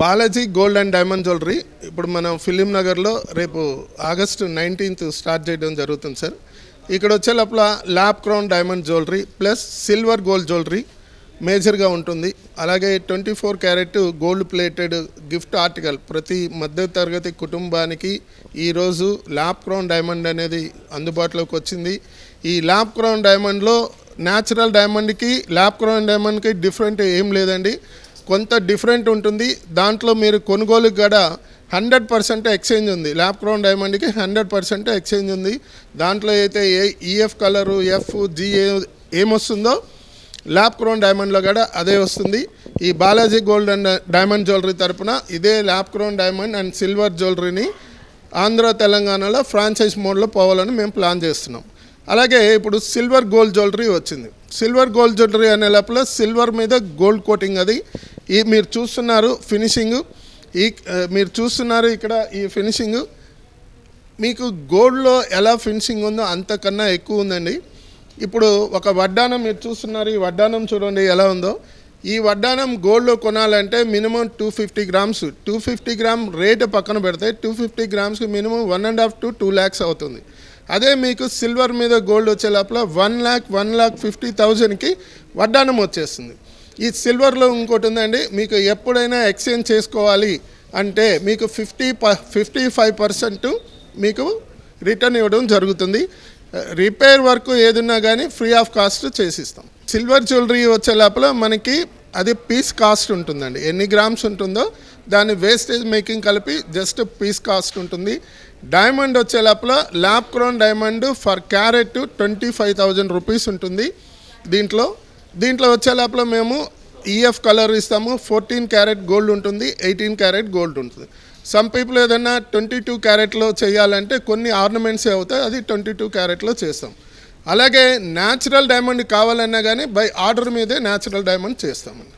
Balaji gold and diamond jewellery. ఇప్పుడు మనం film నగర్లో రేపు ఆగస్టు నైన్టీన్త్ స్టార్ట్ చేయడం జరుగుతుంది సార్. ఇక్కడ వచ్చే లోపల lab crown diamond jewellery plus silver gold jewellery మేజర్గా ఉంటుంది. అలాగే twenty four carat gold plated gift article ప్రతి మధ్యతరగతి కుటుంబానికి ఈరోజు ల్యాబ్ క్రౌన్ డైమండ్ అనేది అందుబాటులోకి వచ్చింది. ఈ ల్యాబ్ క్రౌన్ డైమండ్లో న్యాచురల్ డైమండ్కి ల్యాబ్ క్రౌన్ డైమండ్కి డిఫరెంట్ ఏం లేదండి. కొంత డిఫరెంట్ ఉంటుంది. దాంట్లో మీరు కొనుగోలుకి కూడా హండ్రెడ్ పర్సెంట్ ఎక్స్చేంజ్ ఉంది. ల్యాప్ క్రౌన్ డైమండ్కి హండ్రెడ్ పర్సెంట్ ఎక్స్చేంజ్ ఉంది. దాంట్లో అయితే ఏ ఈఎఫ్ కలరు ఎఫ్ జిఏ ఏమొస్తుందో ల్యాబ్ క్రౌన్ డైమండ్లో కూడా అదే వస్తుంది. ఈ Balaji gold and diamond jewellery తరపున ఇదే lab crown diamond and silver జ్యువెలరీని Andhra తెలంగాణలో ఫ్రాంచైజ్ మోడ్లో పోవాలని మేము ప్లాన్ చేస్తున్నాం. అలాగే ఇప్పుడు సిల్వర్ గోల్డ్ జ్యువెలరీ వచ్చింది. సిల్వర్ గోల్డ్ జ్యువెలరీ అనే లోపల సిల్వర్ మీద గోల్డ్ కోటింగ్ అది ఈ మీరు చూస్తున్నారు ఫినిషింగ్ ఈ మీరు చూస్తున్నారు ఇక్కడ ఈ ఫినిషింగ్ మీకు గోల్డ్లో ఎలా ఫినిషింగ్ ఉందో అంతకన్నా ఎక్కువ ఉందండి. ఇప్పుడు ఒక వడ్డానం మీరు చూస్తున్నారు ఈ వడ్డానం చూడండి ఎలా ఉందో. ఈ వడ్డానం గోల్డ్లో కొనాలంటే minimum two fifty grams two fifty gram rate పక్కన పెడితే two fifty గ్రామ్స్కి minimum one and half to two lakhs అవుతుంది. అదే మీకు సిల్వర్ మీద గోల్డ్ వచ్చే లోపల one lakh one lakh fifty థౌజండ్కి వడ్డానం వచ్చేస్తుంది. ఈ సిల్వర్లో ఇంకోటి ఉందండి మీకు ఎప్పుడైనా ఎక్స్చేంజ్ చేసుకోవాలి అంటే మీకు ఫిఫ్టీ ప ఫిఫ్టీ ఫైవ్ పర్సెంట్ మీకు రిటర్న్ ఇవ్వడం జరుగుతుంది. రిపేర్ వర్క్ ఏదున్నా కానీ ఫ్రీ ఆఫ్ కాస్ట్ చేసిస్తాం. సిల్వర్ జ్యువెలరీ వచ్చే లోపల మనకి అది పీస్ కాస్ట్ ఉంటుందండి. ఎన్ని గ్రామ్స్ ఉంటుందో దాని వేస్టేజ్ మేకింగ్ కలిపి జస్ట్ పీస్ కాస్ట్ ఉంటుంది. డైమండ్ వచ్చే లోపల lab grown diamond per carat twenty five thousand rupees ఉంటుంది. దీంట్లో దీంట్లో వచ్చే లోపల మేము ఈఎఫ్ కలర్ ఇస్తాము. ఫోర్టీన్ క్యారెట్ గోల్డ్ ఉంటుంది. ఎయిటీన్ క్యారెట్ గోల్డ్ ఉంటుంది. సమ్ పీపుల్ ఏదైనా ట్వంటీ టూ క్యారెట్లో చేయాలంటే కొన్ని ఆర్నమెంట్సే అవుతాయి. అది ట్వంటీ టూ క్యారెట్లో చేస్తాం. అలాగే న్యాచురల్ డైమండ్ కావాలన్నా కానీ బై ఆర్డర్ మీదే న్యాచురల్ డైమండ్ చేస్తామండి.